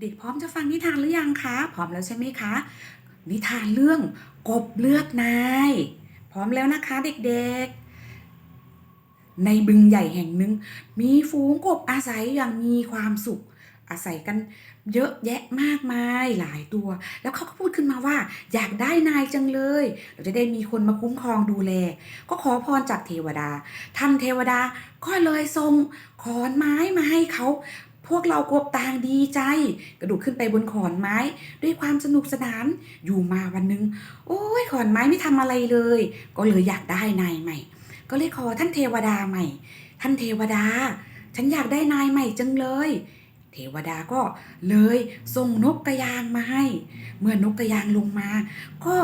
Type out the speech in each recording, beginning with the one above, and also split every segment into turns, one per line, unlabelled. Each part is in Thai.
เด็กๆพร้อมจะฟังนิทานหรือยังคะ พร้อมแล้วใช่ไหมคะ นิทานเรื่องกบเลือกนาย พร้อมแล้วนะคะเด็กๆ ในบึงใหญ่แห่งหนึ่ง มีฝูงกบอาศัยอย่างมีความสุข อาศัยกันเยอะแยะมากมายหลายตัว แล้วเขาก็พูดขึ้นมาว่า อยากได้นายจังเลย เราจะได้มีคนมาคุ้มครองดูแล ก็ขอพรจากเทวดา ท่านเทวดาก็เลยส่งขอนไม้มาให้เขา พวกเรากบต่างดีใจ กระโดดขึ้นไปบนขอนไม้ ด้วยความสนุกสนาน อยู่มาวันหนึ่งโอ้ยขอนไม้ไม่ทำอะไรเลย ก็เลยอยากได้นายใหม่ ก็เลยขอท่านเทวดาใหม่ ท่านเทวดา ฉันอยากได้นายใหม่จังเลย เทวดาก็เลยส่งนกกระยางมาให้ เมื่อนกกระยางลงมา ก็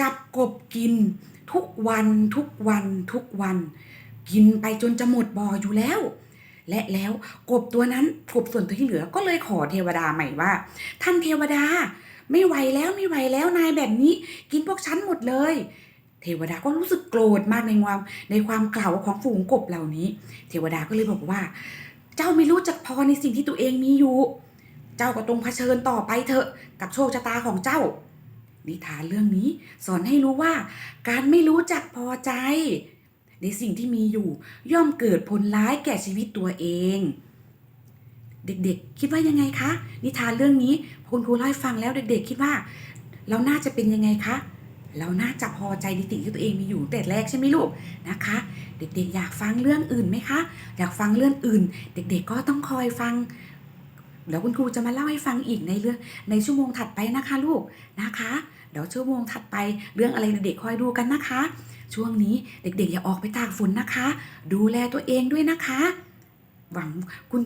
จับกบกิน ทุกวันทุกวันทุกวัน กินไปจนจะหมดบ่ออยู่แล้ว และแล้วกบตัวนั้นกบส่วนตัวที่เหลือก็เลยขอเทวดาใหม่ว่า ท่านเทวดา ไม่ไหวแล้วไม่ไหวแล้วนายแบบนี้ กินพวกฉันหมดเลย เทวดาก็รู้สึกโกรธมากในความในความเกล่าวของฝูงกบเหล่านี้ เทวดาก็เลยบอกว่า เจ้าไม่รู้จักพอในสิ่งที่ตัวเองมีอยู่ เจ้าก็ตรงเผชิญต่อไปเถอะกับโชคชะตาของเจ้านิทานเรื่องนี้สอนให้รู้ว่า การไม่รู้จักพอใจ ในสิ่งที่มีอยู่ ย่อมเกิดผลร้ายแก่ชีวิตตัวเอง เด็กๆ คิดว่ายังไงคะ นิทานเรื่องนี้คุณครูเล่าให้ฟังแล้วเด็กๆ คิดว่า เราน่าจะเป็นยังไงคะเราน่าจะพอใจในสิ่งที่ตัวเองมีอยู่แต่แรกใช่ไหมลูกนะคะ เด็กๆ อยากฟังเรื่องอื่นไหมคะ อยากฟังเรื่องอื่น เด็กๆ ก็ต้องคอยฟังเดี๋ยวคุณครูจะมาเล่าให้ฟังอีกในเรื่องในชั่วโมงถัดไปนะคะลูกนะคะ เดี๋ยวชั่วโมงถัดไปเรื่องอะไรเด็กๆคอยดูกันนะคะ ช่วงนี้เด็กๆ อย่าออกไปตากฝนนะคะ ดูแลตัวเองด้วยนะคะ หวังคุณ